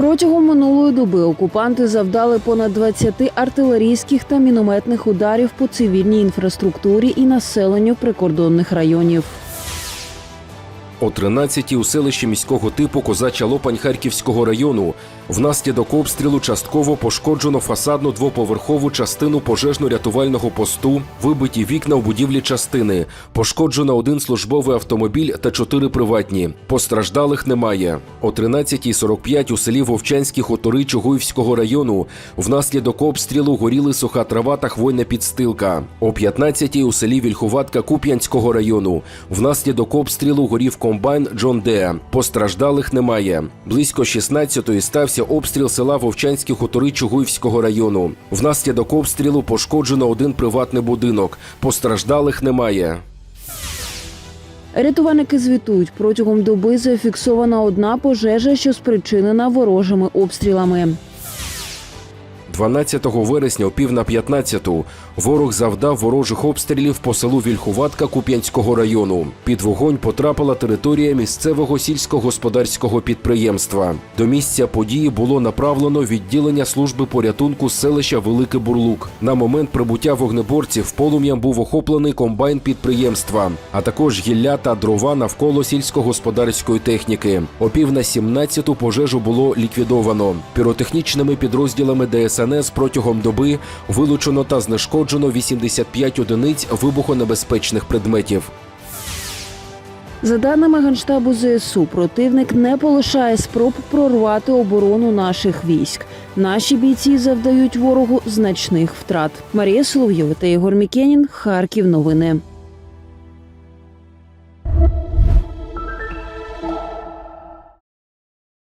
Протягом минулої доби окупанти завдали понад 20 артилерійських та мінометних ударів по цивільній інфраструктурі і населенню прикордонних районів. О 13-й у селищі міського типу Козача Лопань Харківського району внаслідок обстрілу частково пошкоджено фасадну двоповерхову частину пожежно-рятувального посту, вибиті вікна у будівлі частини, пошкоджено один службовий автомобіль та чотири приватні. Постраждалих немає. О 13.45 у селі Вовчанські хутори Чугуївського району внаслідок обстрілу горіли суха трава та хвойна підстилка. О 15-й у селі Вільхуватка Куп'янського району внаслідок обстрілу горів комбайн Джон Де. Постраждалих немає. Близько 16-ї стався обстріл села Вовчанські хутори Чугуївського району. Внаслідок обстрілу пошкоджено один приватний будинок. Постраждалих немає. Рятувальники звітують, протягом доби зафіксована одна пожежа, що спричинена ворожими обстрілами. 12 вересня о пів на 15 ворог завдав ворожих обстрілів по селу Вільхуватка Куп'янського району. Під вогонь потрапила територія місцевого сільськогосподарського підприємства. До місця події було направлено відділення служби порятунку селища Великий Бурлук. На момент прибуття вогнеборців полум'ям був охоплений комбайн підприємства, а також гілля та дрова навколо сільськогосподарської техніки. О пів на 17 пожежу було ліквідовано. Піротехнічними підрозділами ДСНС протягом доби вилучено та знешкоджено 85 одиниць вибухонебезпечних предметів. За даними Генштабу ЗСУ, противник не полишає спроб прорвати оборону наших військ. Наші бійці завдають ворогу значних втрат. Марія Соловйова та Ігор Мікенін. Харків. Новини.